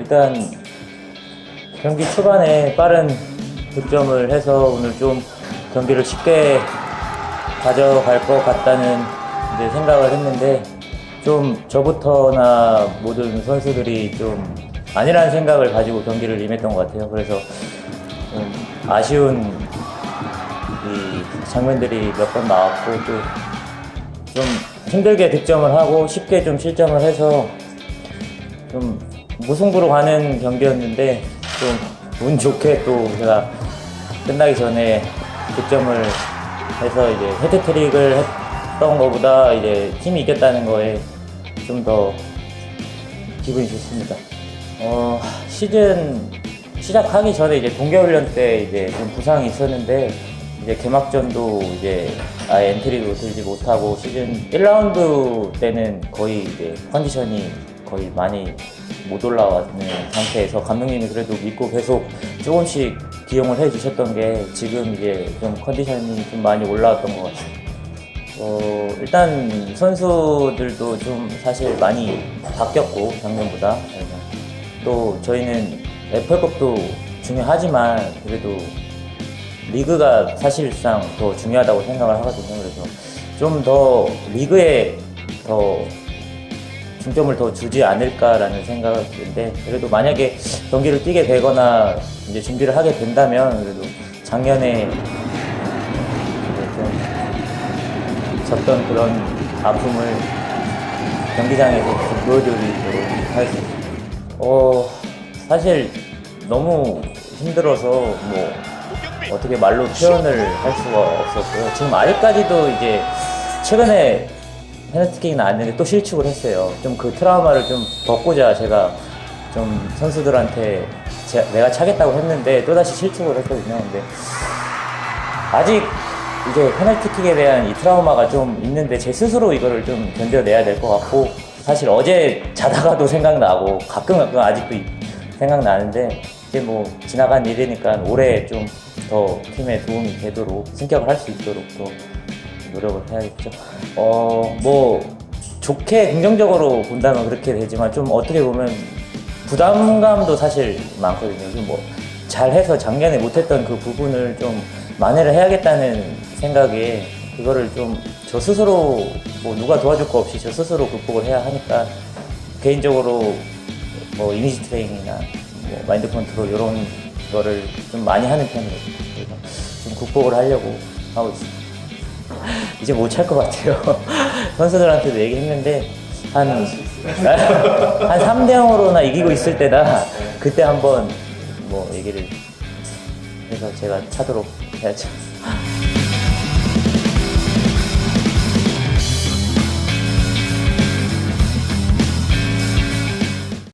일단 경기 초반에 빠른 득점을 해서 오늘 좀 경기를 쉽게 가져갈 것 같다는 이제 생각을 했는데 좀 저부터나 모든 선수들이 좀 아니라는 생각을 가지고 경기를 임했던 것 같아요. 그래서 좀 아쉬운 이 장면들이 몇 번 나왔고 또 좀 힘들게 득점을 하고 쉽게 좀 실점을 해서 좀 무승부로 가는 경기였는데 좀 운 좋게 또 제가 끝나기 전에 득점을 해서 이제 헤트트릭을 했던 것보다 이제 팀이 이겼다는 거에 좀 더 기분이 좋습니다. 어, 시즌 시작하기 전에 이제 동계훈련 때 이제 좀 부상이 있었는데 이제 개막전도 이제 아예 엔트리도 들지 못하고 시즌 1라운드 때는 거의 이제 컨디션이 거의 많이 못 올라왔는 상태에서 감독님이 그래도 믿고 계속 조금씩 기용을 해주셨던 게 지금 이제 좀 컨디션이 좀 많이 올라왔던 것 같아요. 어, 일단 선수들도 좀 사실 많이 바뀌었고 작년보다 또 저희는 FA컵도 중요하지만 그래도 리그가 사실상 더 중요하다고 생각을 하거든요. 그래서 좀 더 리그에 더 중점을 더 주지 않을까라는 생각인데 그래도 만약에 경기를 뛰게 되거나 이제 준비를 하게 된다면 그래도 작년에 좀 졌던 그런 아픔을 경기장에서 좀 보여드리도록 하겠습니다. 어 사실 너무 힘들어서 뭐 어떻게 말로 표현을 할 수가 없었고요. 지금 아직까지도 이제 최근에 페널티킥이 나왔는데 또 실축을 했어요. 좀 그 트라우마를 좀 벗고자 제가 좀 선수들한테 제- 내가 차겠다고 했는데 또다시 실축을 했거든요. 근데 아직 이제 페널티킥에 대한 이 트라우마가 좀 있는데 제 스스로 이거를 좀 견뎌내야 될 것 같고 사실 어제 자다가도 생각나고 가끔 가끔 아직도 이- 생각나는데 이제 뭐 지나간 일이니까 올해 좀 더 팀에 도움이 되도록 승격을 할 수 있도록 또 노력을 해야겠죠. 어, 뭐 좋게 긍정적으로 본다면 그렇게 되지만 좀 어떻게 보면 부담감도 사실 많거든요. 좀 뭐 잘해서 작년에 못했던 그 부분을 좀 만회를 해야겠다는 생각에 그거를 좀 저 스스로 뭐 누가 도와줄 거 없이 저 스스로 극복을 해야 하니까 개인적으로 뭐 이미지 트레이닝이나 뭐 마인드 컨트롤 이런 거를 좀 많이 하는 편이거든요. 그래서 좀 극복을 하려고 하고 있습니다. 이제 못 찰 것 같아요. 선수들한테도 얘기했는데 한, 한 3대 0으로나 이기고 있을 때다 그때 한번 뭐 얘기를 해서 제가 차도록 해야죠.